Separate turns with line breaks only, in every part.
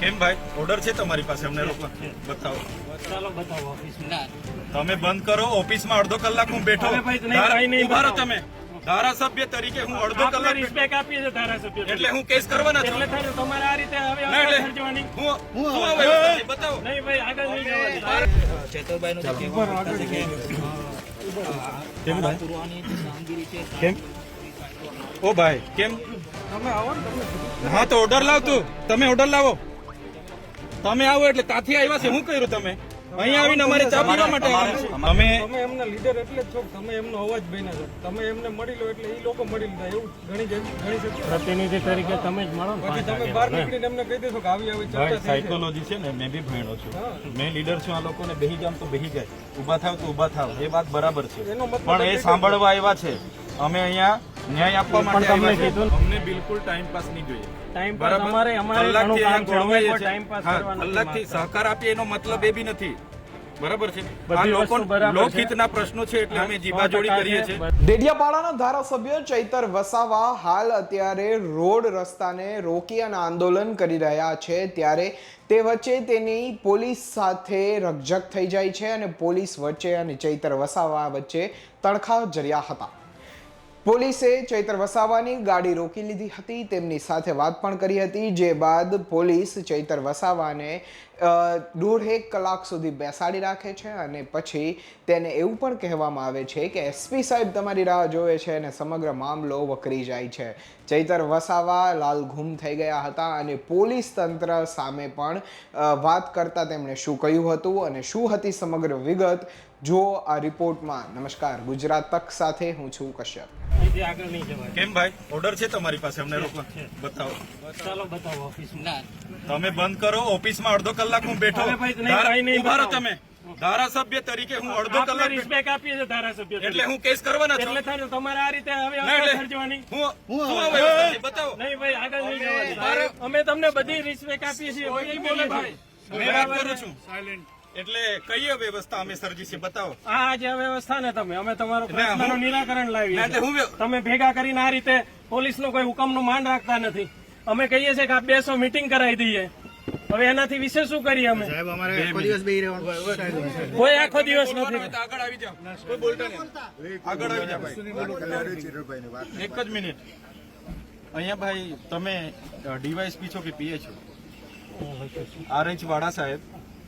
કેમ ભાઈ? ઓર્ડર છે તમારી પાસે અમને લોકો બતાવો.
ચાલો બતાવો ઓફિસમાં
તમે બંધ કરો ઓફિસમાં અડધો કલાક હું બેઠો. ઊભા રહો તમે. ધારાસભ્ય તરીકે હું અડધો કલાક.
રિસ્પેક્ટ આપીએ છીએ ધારાસભ્ય
એટલે હું કેસ કરવાના છું.
એટલે થાય તમારે આ રીતે હવે
ના, હું હું આ બતાવો.
નહીં ભાઈ આગળ નહીં જવાની.
ચેતરભાઈનું જે કેવું છે કે
કેમ ભાઈ?
પુરવાની કામગીરી છે
કેમ? ઓ ભાઈ કેમ? આવો હા તો ઓર્ડર લાવ તું. તમે ઓર્ડર લાવો. તમે આવો એટલે ત્યાંથી આવ્યા છે? શું કર્યું તમે? અહીંયા આવીને અમારે ચા પીવા માટે તમે
તમે એમના લીડર એટલે જ છો તમે એમનો અવાજ બન્યા છો. તમે એમને મળી લો એટલે એ લોકો મળી લીધા. એવું ઘણી ઘણી શકીએ
પ્રતિનિધિ તરીકે તમે જ મળો ને
બાકી તમે બહાર નીકળીને એમને કહી દેશો કે આવી આવી ચર્ચા થઈ
સાયકોલોજી છે ને મેં બી ભણ્યો છું. મેં લીડર છું આ લોકોને બેહી જામ તો બેહી જાય. ઊભા થાવ તો ઊભા થાવ. એ વાત બરાબર છે. પણ એ સાંભળવા આવ્યા છે. અમે અહીંયા ન્યાય આપવા માટે
તમને
આવ્યા છે.
કીધું
અમને બિલકુલ ટાઈમ પાસ નહીં જોઈએ.
ટાઈમ પાસ અમારે અમારે ઘણું કામ છે. અમે ટાઈમ પાસ
કરવાનો
કરવા નથી
સહકાર આપીએ એનો મતલબ એ બી નથી. બરાબર છે? આ લોકો. લોકહિતના પ્રશ્નો છે એટલે અમે જીબાજોડી કરીએ છીએ.
ડેડિયાપાડાના ધારાસભ્ય ચૈતર વસાવા હાલ અત્યારે રોડ રસ્તાને રોકી અને આંદોલન કરી રહ્યા છે. ત્યારે તે વચ્ચે તેની પોલીસ સાથે રકઝક થઈ જાય છે અને પોલીસ વચ્ચે અને ચૈતર વસાવા વચ્ચે તણખા જર્યા હતા. પોલીસે ચૈતર વસાવાની ગાડી રોકી લીધી હતી. તેમની સાથે વાત પણ કરી હતી, જે બાદ પોલીસ ચૈતર વસાવાને દોઢેક કલાક સુધી બેસાડી રાખે છે અને પછી તેને એવું પણ કહેવામાં આવે છે કે એસપી સાહેબ તમારી રાહ જોવે છે અને સમગ્ર મામલો વકરી જાય છે. ચૈતર વસાવા લાલ ગુમ થઈ ગયા હતા અને પોલીસ તંત્ર સામે પણ વાત કરતા તેમણે શું કહ્યું હતું અને શું હતી સમગ્ર વિગત જો આ રિપોર્ટમાં નમસ્કાર ગુજરાત તક સાથે હું છું કશ્યપ.
કેમ ભાઈ? ઓર્ડર છે તમારી પાસે? અમને બતાવો.
ચાલો બતાવો ઓફિસમાં.
તમે બંધ કરો ઓફિસમાં અડધો કલાક હું બેઠો.
હવે ભાઈ નહીં,
ધારા-
ભાઈ નહીં
ઊભા રહો તમે. ધારાસભ્ય તરીકે હું અડધો કલાક રિસ્પેક
રિસ્પેક્ટ આપીએ છીએ ધારાસભ્ય
એટલે હું કેસ કરવાના છું.
એટલે થાય તમારે આ રીતે હવે
ના,
આગળ જવાની
હું હું બતાવો.
નહીં ભાઈ આગળ નહીં જવાનું અમે તમને બધી રિસ્પેક્ટ આપીએ છીએ.
કોઈ બોલે ભાઈ. મેં વાત કરું છું. એટલે કઈ વ્યવસ્થા અમે સર્જી છે બતાવો?
આ જે વ્યવસ્થા ને તમે અમે તમારો પ્રશ્નનું નિરાકરણ લાવીએ તમે ભેગા કરીને આ રીતે પોલીસનો કોઈ હુકમનું માન રાખતા નથી. અમે કહીએ છીએ કે આ બેસો મીટિંગ કરાવી દઈએ. હવે એનાથી વિશે શું કરીએ અમે? કોઈ આખો દિવસ નથી.
આગળ આવી જાઓ. કોઈ બોલતા નહીં. આગળ આવી જાઓ ભાઈ. એક જ મિનિટ. અહીંયા ભાઈ તમે ડીવાયસપી છો કે પીએ છો? આરએચ વાડા સાહેબ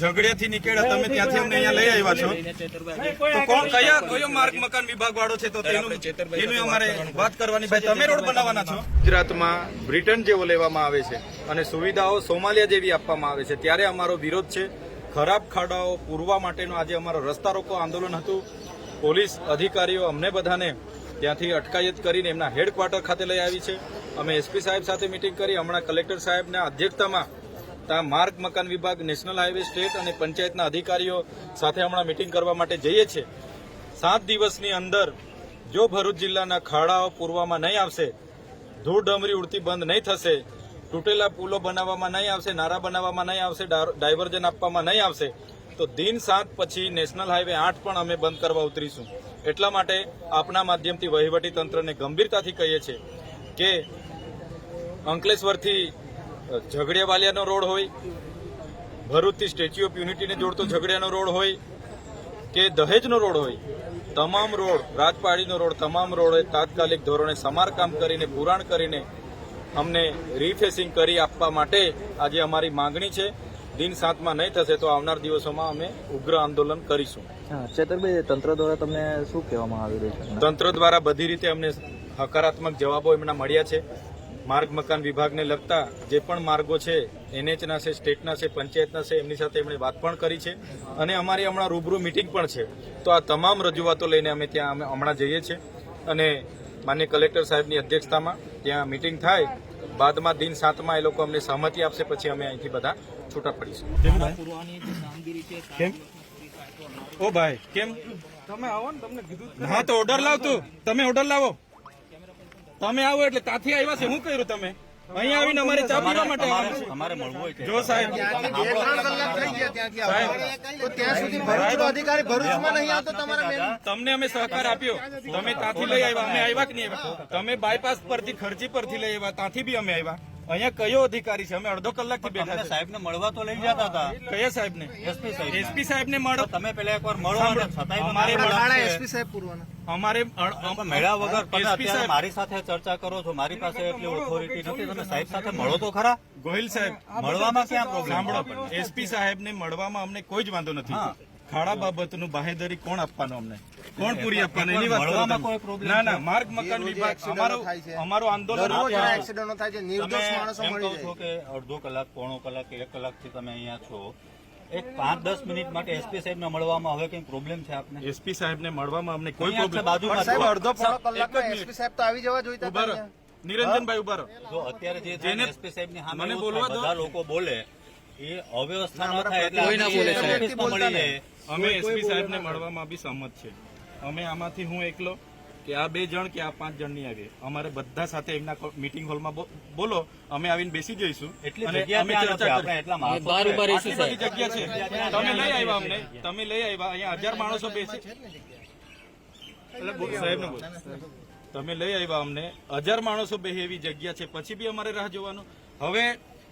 ઝઘડિયાથી નીકળ્યા તમે ત્યાંથી અમને અહીંયા લઈ આવ્યા છો. તો કોણ કયા કયો માર્ગ મકાન વિભાગ વાળો છે તો તેનું એનું અમારે વાત કરવાની ભાઈ તમે રોડ બનાવવાના છો? ગુજરાતમાં બ્રિટન જેવો લેવામાં આવે છે અને સુવિધાઓ સોમાલિયા જેવી આપવામાં આવે છે. ત્યારે અમારો વિરોધ છે. ખરાબ ખાડાઓ પૂરવા માટેનો આજે અમારો રસ્તા રોકો આંદોલન હતું. પોલીસ અધિકારીઓ અમને બધાને ત્યાંથી અટકાયત કરીને એમના હેડક્વાર્ટર ખાતે લઈ આવી છે. અમે એસપી સાહેબ સાથે મિટિંગ કરી. હમણાં કલેક્ટર સાહેબના અધ્યક્ષતામાં ત્યાં માર્ગ મકાન વિભાગ, નેશનલ હાઈવે, સ્ટેટ અને પંચાયતના અધિકારીઓ સાથે હમણાં મિટિંગ કરવા માટે જઈએ છીએ. સાત દિવસની અંદર જો ભરૂચ જિલ્લાના ખાડાઓ પૂરવામાં નહીં આવશે, ધૂળ ડમરી ઉડતી બંધ નહીં થશે, તૂટેલા પુલો બનાવવામાં નહીં આવશે, નારા બનાવવામાં નહીં આવશે ડાયવર્જન આપવામાં નહીં આવશે, તો દિન સાત પછી નેશનલ હાઈવે આઠ પણ અમે બંધ કરવા ઉતરીશું. એટલા માટે આપના માધ્યમથી વહીવટી તંત્રને ગંભીરતાથી કહીએ છીએ કે અંકલેશ્વરથી ઝઘડિયાવાલિયાનો રોડ હોય ભરૂચથી સ્ટેચ્યુ ઓફ યુનિટીને જોડતો ઝઘડિયાનો રોડ હોય કે દહેજનો રોડ હોય તમામ રોડ રાજપાડીનો રોડ તમામ રોડે તાત્કાલિક ધોરણે સમારકામ કરીને પુરાણ કરીને અમને રીફેસિંગ કરી આપવા માટે આજે અમારી માંગણી છે. દિન સાતમાં નહીં થશે તો આવનાર દિવસોમાં અમે ઉગ્ર આંદોલન કરીશું.
ચેતરભાઈ તંત્ર દ્વારા તમને શું કહેવામાં આવી રહ્યું છે?
તંત્ર દ્વારા બધી રીતે અમને હકારાત્મક જવાબો એમના મળ્યા છે. માર્ગ મકાન વિભાગને લગતા જે પણ માર્ગો છે એનએચના છે સ્ટેટના છે પંચાયતના છે એમની સાથે એમણે વાત પણ કરી છે. અને અમારી હમણાં રૂબરૂ મિટિંગ પણ છે. તો આ તમામ રજૂઆતો લઈને અમે ત્યાં અમે હમણાં જઈએ છીએ. અને માન્ય કલેક્ટર સાહેબની અધ્યક્ષતામાં ત્યાં મિટિંગ થાય બાદમાં દિન સાતમાં એ લોકો અમને સહમતિ આપશે પછી અમે અહીંથી બધા છૂટા પડીશું.
પુરવાની જે કામગીરી છે
કેમ? ઓ ભાઈ કેમ?
તમે આવો ને તમને કીધું
હા તો ઓર્ડર લાવ તું. તમે ઓર્ડર લાવો. તમે આવો એટલે ત્યાંથી આવ્યા છે. શું કર્યું તમે? અહીંયા આવીને અમારે ચા પીવા માટે.
અમારે મળવું હોય છે
જો સાહેબ. તમને અમે સહકાર આપ્યો. તમે ત્યાંથી લઈ આવ્યા. અમે આવ્યા કે નહીં આવ્યા? તમે બાયપાસ પરથી ખર્ચી પરથી લઈ આવ્યા. ત્યાંથી બી અમે આવ્યા. અહીંયા કયો અધિકારી છે? અમે અડધો કલાકથી બેઠા છે.
સાહેબને મળવા તો લઈ જતા હતા.
કયા સાહેબ ને
એસપી સાહેબ
એસપી સાહેબ ને મળો
તમે પેલા એકવાર મળો અને છતાંય
અમારે
તમારે
મળવાનું અમારે અ- અ-
મેળા વગર
સાહેબ
મારી સાથે ચર્ચા કરો છો. મારી પાસે એટલી ઓથોરિટી નથી. તમે સાહેબ સાથે મળો તો ખરા?
ગોહિલ સાહેબ
મળવામાં ક્યાં પ્રોબ્લેમ
સાંભળો એસપી સાહેબ ને મળવામાં અમને કોઈ જ વાંધો નથી. ખાડા બાબતનું બાહેદરી કોણ આપવાનું અમને? કોણ પૂરી આપવાના એની વાત
કોઈ પ્રોબ્લેમ
ના ના માર્ગ મકાન વિભાગ અમારો અમારો આંદોલન
એક્સિડન્ટો થાય છે નિર્દોષ માણસો મળી જાય
કે અડધો કલાક પોણો કલાક કે એક કલાકથી તમે અહીંયા છો એક પાંચ દસ મિનિટ માટે એસપી સાહેબને મળવામાં હવે કઈ પ્રોબ્લેમ છે આપને
એસપી સાહેબ ને મળવામાં અમને કોઈ પ્રોબ્લેમ
બાજુ
સાહેબ અડધો પોણો
મિનિટ.
એસપી સાહેબ તો આવી જવા જોઈતા
નિરંજનભાઈ ઊભા
જો અત્યારે જે
જેને-
એસપી સાહેબની સામે
મને બોલવા દો.
બધા લોકો બોલે એ અવ્યવસ્થા ન થાય એટલે
કોઈ ના બોલે, સાહેબ.
અમે એસપી સાહેબ ને મળવામાં બી સહમત છે અમે આમાંથી હું એકલો કે આ બે જણ કે આ પાંચ જણ નહીં આવીએ. અમારે બધા સાથે એમના મીટિંગ હોલમાં બો- બોલો અમે આવીને બેસી જઈશું.
એટલે
અમે. આટલી બધી જગ્યા છે? તમે લઈ આવ્યા અમને. તમે લઈ આવ્યા. અહીંયા હજાર માણસો બેસે. એટલે બોલ, તમે લઈ આવ્યા અમને. હજાર માણસો બે એવી જગ્યા છે. પછી બી અમારે રાહ જોવાનું. હવે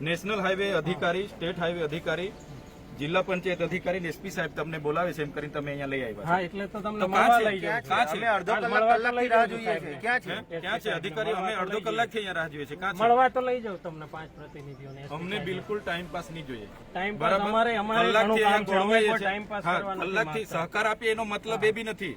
નેશનલ હાઈવે અધિકારી સ્ટેટ હાઈવે અધિકારી જિલ્લા પંચાયત અધિકારી એસપી સાહેબ તમને બોલાવે છે એમ કરીને તમે અહીંયા લઈ આવ્યા
હા એટલે તો તમને મળવા
છે?
લઈ જાઉં
ક્યાં છે?
અમે અડધો કલાક
લઈ
રાહ જોઈએ છે. ક્યાં છે?
ક્યાં છે? અધિકારી અમે અડધો કલાકથી અહીંયા રાહ જોઈએ છે. ક્યાં છે?
મળવા તો લઈ જાવ તમને પાંચ પ્રતિનિધિઓને
અમને બિલકુલ ટાઈમ પાસ નહીં જોઈએ.
ટાઈમ પાસ અમારે અમારે ઘણું કામ છે. અમે ટાઈમ પાસ કરવા નથી
કલાકથી સહકાર આપીએ એનો મતલબ એ બી નથી.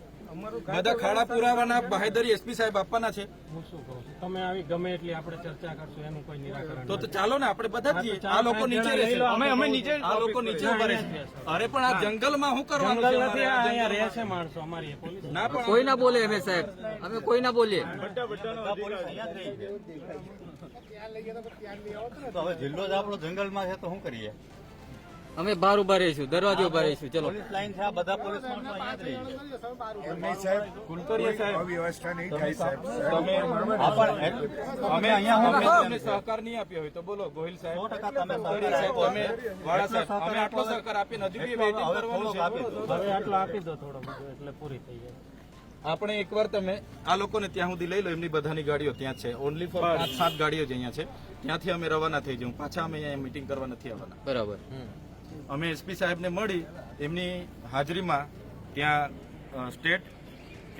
બધા ખાડા પુરાવાના બાહેદરી એસપી સાહેબ આપવાના છે.
હું શું કહું છું? તમે આવી ગમે એટલી આપણે ચર્ચા કરશું એનું કોઈ નિરાકરણ
તો તો ચાલો ને આપણે બધા જ
હા, તો
છીએ.
ચાર
આ લોકો નીચે
લો,
અમે અમે નીચે આ લોકો નીચે ઊભા
અહીંયા
અરે પણ આ જંગલમાં શું કરવાનું
જંગલ નથી આ અહીંયા રહે છે. માણસો અમારી પોલીસ.
ના પણ
કોઈ ના બોલે અમે સાહેબ. અમે કોઈ ના બોલીએ.
તો હવે જિલ્લો જ આપણો જંગલમાં છે તો શું કરીએ?
અમે બહાર ઊભા રહીશું દરવાજે ઊભા રહીશું ચલો.
પોલીસ લાઈન છે આ બધા પોલીસ માણસો અહીંયા જ રહી છે
કુલકર્ણી સાહેબ તમે
હા, પણ એ- અમે અહીંયા
અમે
અમે
તમને સહકાર નહીં આપ્યો હોય તો બોલો ગોહિલ સાહેબ.
ટકા તમે
કુલકર્ણી સાહેબ તમે વાળા સાહેબ અમે આટલો સહકાર વેઇટિંગ કરવાનું છે.
હવે આટલો આપી દો થોડો એટલે પૂરી થઈ જાય.
આપણે એકવાર તમે આ લોકોને ત્યાં સુધી લઈ લો એમની બધાની ગાડીઓ ત્યાં છે. ઓનલી ફોર પાંચ સાત ગાડીઓ જ અહીંયા છે. ત્યાંથી અમે રવાના થઈ જવું પાછા અમે અહીંયા મીટિંગ કરવા નથી આવવાના.
બરાબર.
અમે એસપી સાહેબને મળી એમની હાજરીમાં ત્યાં સ્ટેટ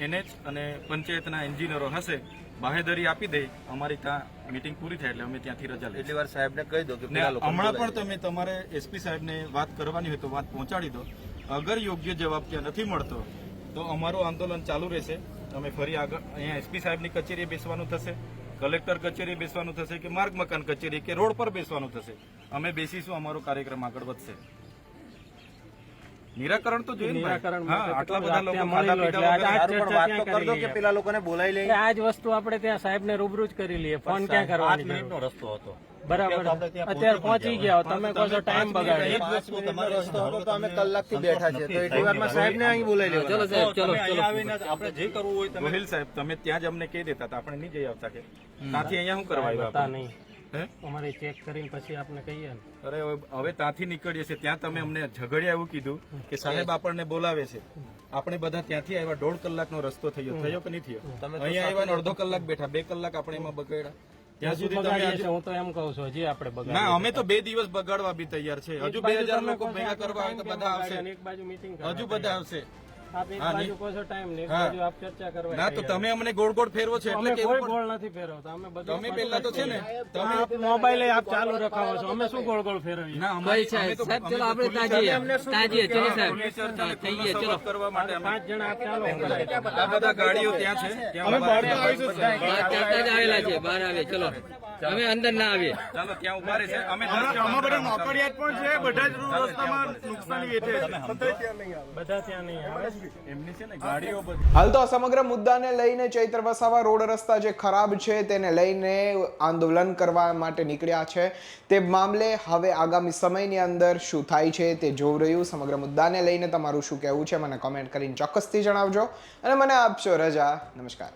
એનએચ અને પંચાયતના એન્જિનિયરો હશે બાહેધરી આપી દે અમારી ત્યાં મીટિંગ પૂરી થાય એટલે અમે ત્યાંથી રજા લઈએ
એટલી વાર સાહેબને કહી દો કે
હમણાં પણ તમે તમારે એસપી સાહેબને વાત કરવાની હોય તો વાત પહોંચાડી દો. અગર યોગ્ય જવાબ ત્યાં નથી મળતો તો અમારું આંદોલન ચાલુ રહેશે. અમે ફરી આગળ અહીંયા એસપી સાહેબની કચેરીએ બેસવાનું થશે કલેક્ટર કચેરીએ બેસવાનું થશે કે માર્ગ મકાન કચેરી કે રોડ પર બેસવાનું થશે. અમે બેસીશું અમારો કાર્યક્રમ આગળ વધશે. નિરાકરણ તો જોઈએ
નિરાકરણ
આટલા બધા લોકો
આજ
વાત તો
ચર્ચા
કર દો
ક્યાં
કે પેલા લોકોને બોલાવી લઈએ.
એટલે આ જ વસ્તુ આપણે ત્યાં સાહેબ ને રૂબરૂ જ કરી લઈએ. ફોન ક્યાં કરવાની
મિનિટનો રસ્તો હતો.
બરાબર. અત્યારે
પહોંચી
ગયા તમે કહો છો ટાઈમ બગાડે
એ વસ્તુ તમારે
રસ્તો હતો તો અમે કલાકથી બેઠા છે તો એટલી વારમાં સાહેબને અહીં બોલાવી લેવા
ચલો સાહેબ ચલો ચલો.
આપણે જે કરવું હોય તમે
સાહેબ તમે ત્યાં જ અમને કહી દેતા હતા. આપણે નહીં જઈ આવતા કે. ત્યાંથી અહીંયા શું કરવા આવ્યા
નહીં. અમારે ચેક કરીને પછી આપને કહીએ
અરે હવે ત્યાંથી નીકળીએ છીએ. ત્યાં તમે અમને ઝઘડિયા એવું કીધું કે સાહેબ આપણને બોલાવે છે. આપણે બધા ત્યાંથી આવ્યા. દોઢ કલાકનો રસ્તો થયો. થયો કે નહીં થયો? અહીંયા આવ્યા અડધો કલાક બેઠા. બે કલાક આપણે એમાં બગાડ્યા. ત્યાં સુધી તમે
હું તો એમ કહું છું હજી આપણે
ના અમે તો બે દિવસ બગાડવા બી તૈયાર છે. હજુ બે હજાર લોકો ભેગા કરવા આવે તો બધા આવશે.
એક બાજુ meeting
હજુ બધા આવશે.
આપ એક બાજુ કહો છો time ને એક બાજુ આપ ચર્ચા કરવા
ના તો તમે અમને ગોળ ગોળ ફેરવો છો
અમે
એટલે
કોઈ ગોળ નથી ફેરવતા. અમે બધું
તમે પહેલા તો છે ને તમે
આપ આપ ચાલુ રખાવો છો. અમે શું ગોળ ગોળ ફેરવીએ?
ના અમારી અમે
સાહેબ ચલો આપણે તાજીએ. તાજીએ. ચલો સાહેબ.
ખુલ્લી ચર્ચા
હા,
અને
થઈ ગયા. ચલો.
કરવા માટે
પાંચ જણા આપ ચાલો.
આ બધા ગાડીઓ ત્યાં છે. અમે.
બહાર જ આવેલા છે. બહાર આવે ચલો. અમે અંદર ના આવીએ.
ચાલો ત્યાં ઊભા રહે છે અમે અમે બધા નોકરિયાત પણ છે બધા જ રસ્તામાં નુકસાની વેઠે
બધા ત્યાં નહીં આવે.
એમની છે ને ગાડીઓ બધી.
હાલ તો આ સમગ્ર મુદ્દાને લઈને ચૈત્ર વસાવા રોડ રસ્તા જે ખરાબ છે તેને લઈને આંદોલન કરવા માટે નીકળ્યા છે. તે મામલે હવે આગામી સમયની અંદર શું થાય છે તે જોવું રહ્યું. સમગ્ર મુદ્દાને લઈને તમારું શું કહેવું છે મને કોમેન્ટ કરીને ચોક્કસથી જણાવજો. અને મને આપશો રજા. નમસ્કાર.